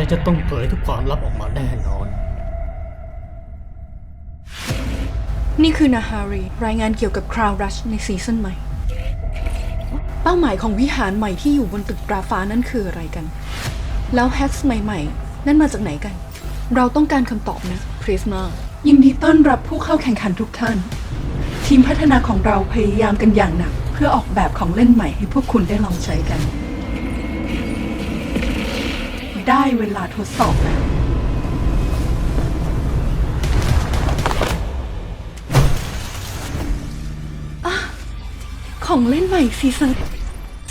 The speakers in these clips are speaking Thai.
กจะต้องเผยทุกความลับออกมาแน่นอน นี่คือนาฮารี รายงานเกี่ยวกับคราวรัชในซีซั่นใหม่ เป้าหมายของวิหารใหม่ที่อยู่บนตึกตราฟ้านั่นคืออะไรกัน แล้วแฮกส์ใหม่ๆ นั่นมาจากไหนกัน เราต้องการคำตอบนะพริสมายินดีต้อนรับผู้เข้าแข่งขันทุกท่าน ทีมพัฒนาของเราพยายามกันอย่างหนัก เพื่อออกแบบของเล่นใหม่ให้พวกคุณได้ลองใช้กัน ได้เวลาทดสอบแล้วของเล่นใหม่ซีซั่น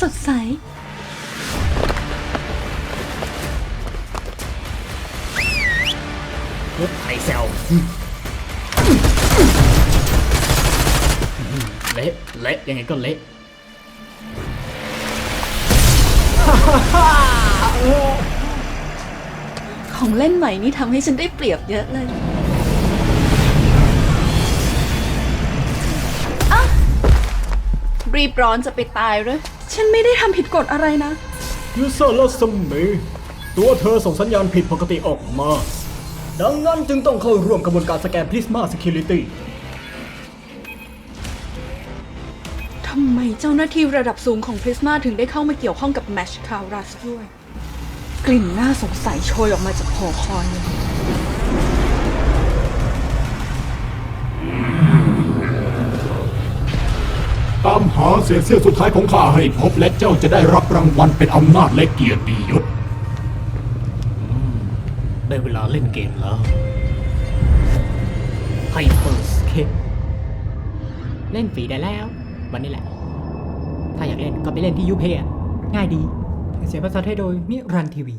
สดใสรถไถแซวเละเละยังไงก็เละ ของเล่นใหม่นี่ทำให้ฉันได้เปรียบเยอะเลยอะรีบร้อนจะไปตายเหรอฉันไม่ได้ทำผิดกฎอะไรนะ ยูเซอร์ลัสมีตัวเธอส่งสัญญาณผิดปกติออกมา ดังนั้นจึงต้องเข้าร่วมกระบวนการสแกน Prisma Security ทำไมเจ้าหน้าที่ระดับสูงของพริสมาถึงได้เข้ามาเกี่ยวข้องกับแมชคารัสด้วย กลิ่นน่าสงสัยโชยออกมาจากหอคอยเลยตามหาเศษเสี้ยวสุดท้ายของข้าให้พบและเจ้าจะได้รับรางวัลเป็นอำนาจและเกียรติยศได้เวลาเล่นเกมแล้ว Hyper Escape เล่นฟรีได้แล้ว วันนี้แหละ ถ้าอยากเล่นก็ไปเล่นที่ยูเพง่ายดี เสียงภาษาไทยโดยมิรันทีวี